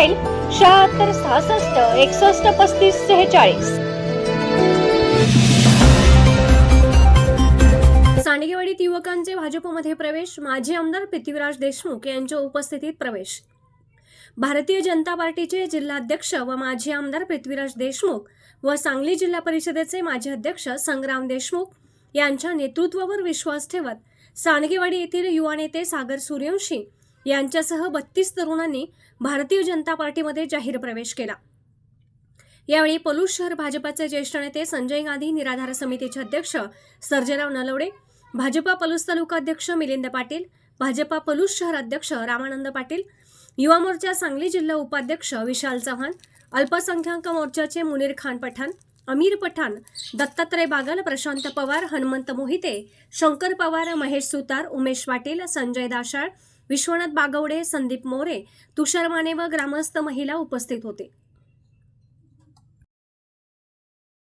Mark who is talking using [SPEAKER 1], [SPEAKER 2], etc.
[SPEAKER 1] mobile शहात्तर सहासष्ट एकसष्ट पस्तीस सेहेचाळीस. सांडगेवाडीत युवकांचे भाजपमध्ये प्रवेश माजी आमदार पृथ्वीराज देशमुख यांच्या उपस्थितीत प्रवेश. भारतीय जनता पार्टीचे जिल्हाध्यक्ष व माजी आमदार पृथ्वीराज देशमुख व सांगली जिल्हा परिषदेचे माजी अध्यक्ष संग्राम देशमुख यांच्या नेतृत्वावर विश्वास ठेवत सांडगेवाडी येथील युवा नेते सागर सूर्यवंशी यांच्यासह बत्तीस तरुणांनी भारतीय जनता पार्टीमध्ये जाहीर प्रवेश केला. यावेळी पलूस शहर भाजपाचे ज्येष्ठ नेते संजय गांधी निराधार समितीचे अध्यक्ष सर्जेराव नलवडे भाजपा पलूस तालुका अध्यक्ष मिलिंद पाटील भाजपा पलूस शहर अध्यक्ष रामानंद पाटील युवा मोर्चा सांगली जिल्हा उपाध्यक्ष विशाल चव्हाण अल्पसंख्याक मोर्चाचे मुनीर खान पठाण अमीर पठाण दत्तात्रय बागल प्रशांत पवार हनुमंत मोहिते शंकर पवार महेश सुतार उमेश पाटील संजय दाशाळ विश्वनाथ बागवडे संदीप मोरे तुषार माने व ग्रामस्थ महिला उपस्थित होते.